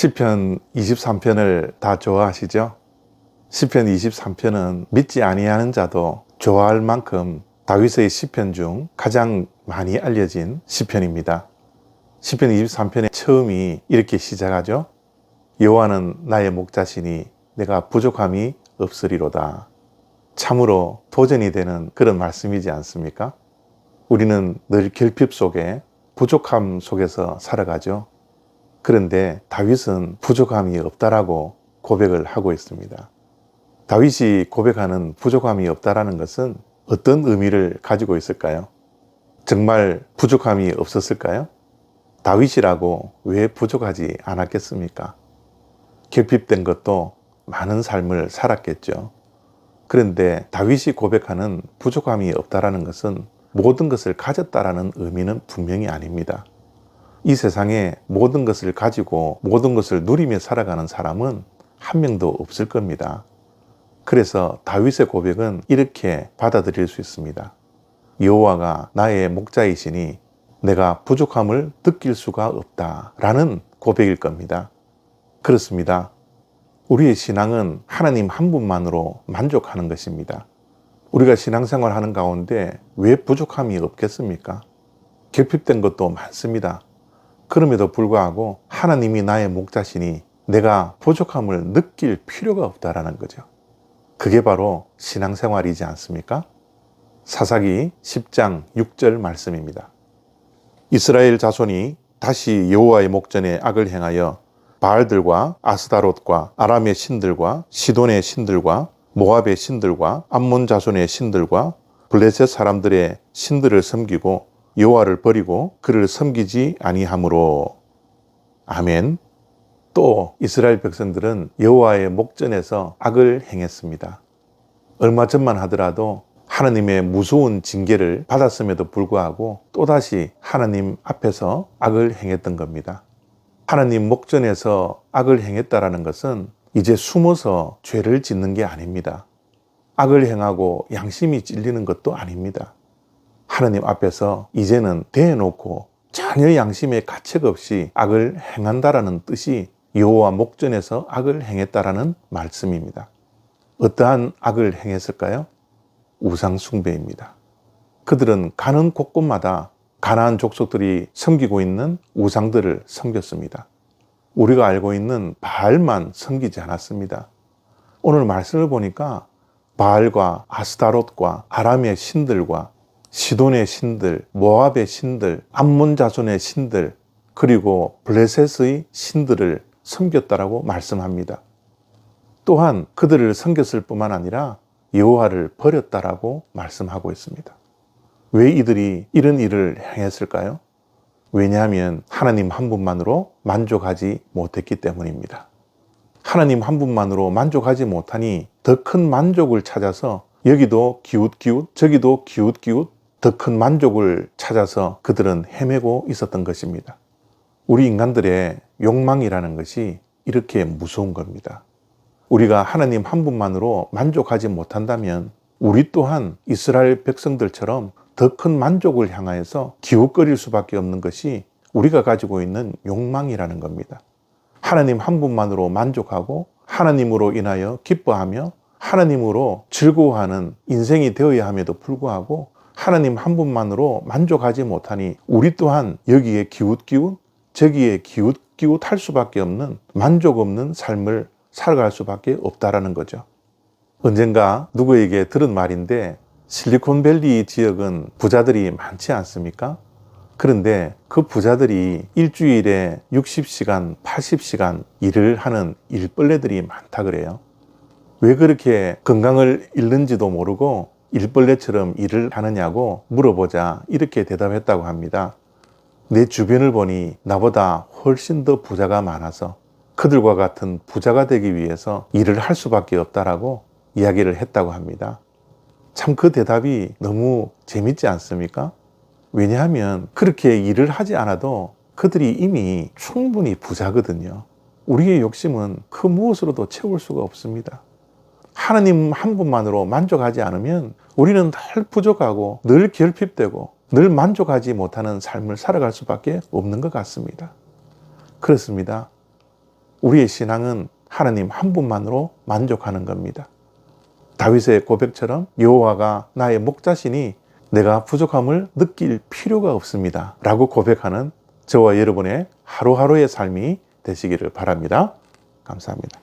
시편 23편을 다 좋아하시죠? 시편 23편은 믿지 아니하는 자도 좋아할 만큼 다윗의 시편 중 가장 많이 알려진 시편입니다. 시편 23편의 처음이 이렇게 시작하죠. 여호와는 나의 목자시니 내가 부족함이 없으리로다. 참으로 도전이 되는 그런 말씀이지 않습니까? 우리는 늘 결핍 속에 부족함 속에서 살아가죠. 그런데 다윗은 부족함이 없다라고 고백을 하고 있습니다. 다윗이 고백하는 부족함이 없다라는 것은 어떤 의미를 가지고 있을까요? 정말 부족함이 없었을까요? 다윗이라고 왜 부족하지 않았겠습니까? 결핍된 것도 많은 삶을 살았겠죠. 그런데 다윗이 고백하는 부족함이 없다라는 것은 모든 것을 가졌다라는 의미는 분명히 아닙니다. 이 세상에 모든 것을 가지고 모든 것을 누리며 살아가는 사람은 한 명도 없을 겁니다. 그래서 다윗의 고백은 이렇게 받아들일 수 있습니다. 여호와가 나의 목자이시니 내가 부족함을 느낄 수가 없다라는 고백일 겁니다. 그렇습니다. 우리의 신앙은 하나님 한 분만으로 만족하는 것입니다. 우리가 신앙생활 하는 가운데 왜 부족함이 없겠습니까? 결핍된 것도 많습니다. 그럼에도 불구하고 하나님이 나의 목자시니 내가 부족함을 느낄 필요가 없다라는 거죠. 그게 바로 신앙생활이지 않습니까? 사사기 10장 6절 말씀입니다. 이스라엘 자손이 다시 여호와의 목전에 악을 행하여 바알들과 아스다롯과 아람의 신들과 시돈의 신들과 모압의 신들과 암몬 자손의 신들과 블레셋 사람들의 신들을 섬기고 여호와를 버리고 그를 섬기지 아니하므로 아멘. 또 이스라엘 백성들은 여호와의 목전에서 악을 행했습니다. 얼마 전만 하더라도 하나님의 무서운 징계를 받았음에도 불구하고 또다시 하나님 앞에서 악을 행했던 겁니다. 하나님 목전에서 악을 행했다라는 것은 이제 숨어서 죄를 짓는 게 아닙니다. 악을 행하고 양심이 찔리는 것도 아닙니다. 하나님 앞에서 이제는 대놓고 전혀 양심의 가책 없이 악을 행한다라는 뜻이 여호와 목전에서 악을 행했다라는 말씀입니다. 어떠한 악을 행했을까요? 우상 숭배입니다. 그들은 가는 곳곳마다 가나안 족속들이 섬기고 있는 우상들을 섬겼습니다. 우리가 알고 있는 바알만 섬기지 않았습니다. 오늘 말씀을 보니까 바알과 아스타롯과 아람의 신들과 시돈의 신들, 모압의 신들, 암몬 자손의 신들, 그리고 블레셋의 신들을 섬겼다라고 말씀합니다. 또한 그들을 섬겼을 뿐만 아니라 여호와를 버렸다라고 말씀하고 있습니다. 왜 이들이 이런 일을 행했을까요? 왜냐하면 하나님 한 분만으로 만족하지 못했기 때문입니다. 하나님 한 분만으로 만족하지 못하니 더 큰 만족을 찾아서 여기도 기웃기웃 저기도 기웃기웃 더 큰 만족을 찾아서 그들은 헤매고 있었던 것입니다. 우리 인간들의 욕망이라는 것이 이렇게 무서운 겁니다. 우리가 하나님 한 분만으로 만족하지 못한다면 우리 또한 이스라엘 백성들처럼 더 큰 만족을 향하여서 기웃거릴 수밖에 없는 것이 우리가 가지고 있는 욕망이라는 겁니다. 하나님 한 분만으로 만족하고 하나님으로 인하여 기뻐하며 하나님으로 즐거워하는 인생이 되어야 함에도 불구하고 하나님 한 분만으로 만족하지 못하니 우리 또한 여기에 기웃기웃 저기에 기웃기웃 할 수밖에 없는 만족 없는 삶을 살아갈 수밖에 없다라는 거죠. 언젠가 누구에게 들은 말인데 실리콘밸리 지역은 부자들이 많지 않습니까? 그런데 그 부자들이 일주일에 60시간, 80시간 일을 하는 일벌레들이 많다 그래요. 왜 그렇게 건강을 잃는지도 모르고 일벌레처럼 일을 하느냐고 물어보자 이렇게 대답했다고 합니다. 내 주변을 보니 나보다 훨씬 더 부자가 많아서 그들과 같은 부자가 되기 위해서 일을 할 수밖에 없다라고 이야기를 했다고 합니다. 참 그 대답이 너무 재밌지 않습니까? 왜냐하면 그렇게 일을 하지 않아도 그들이 이미 충분히 부자거든요. 우리의 욕심은 그 무엇으로도 채울 수가 없습니다. 하나님 한 분만으로 만족하지 않으면 우리는 늘 부족하고 늘 결핍되고 늘 만족하지 못하는 삶을 살아갈 수밖에 없는 것 같습니다. 그렇습니다. 우리의 신앙은 하나님 한 분만으로 만족하는 겁니다. 다윗의 고백처럼 여호와가 나의 목자시니 내가 부족함을 느낄 필요가 없습니다. 라고 고백하는 저와 여러분의 하루하루의 삶이 되시기를 바랍니다. 감사합니다.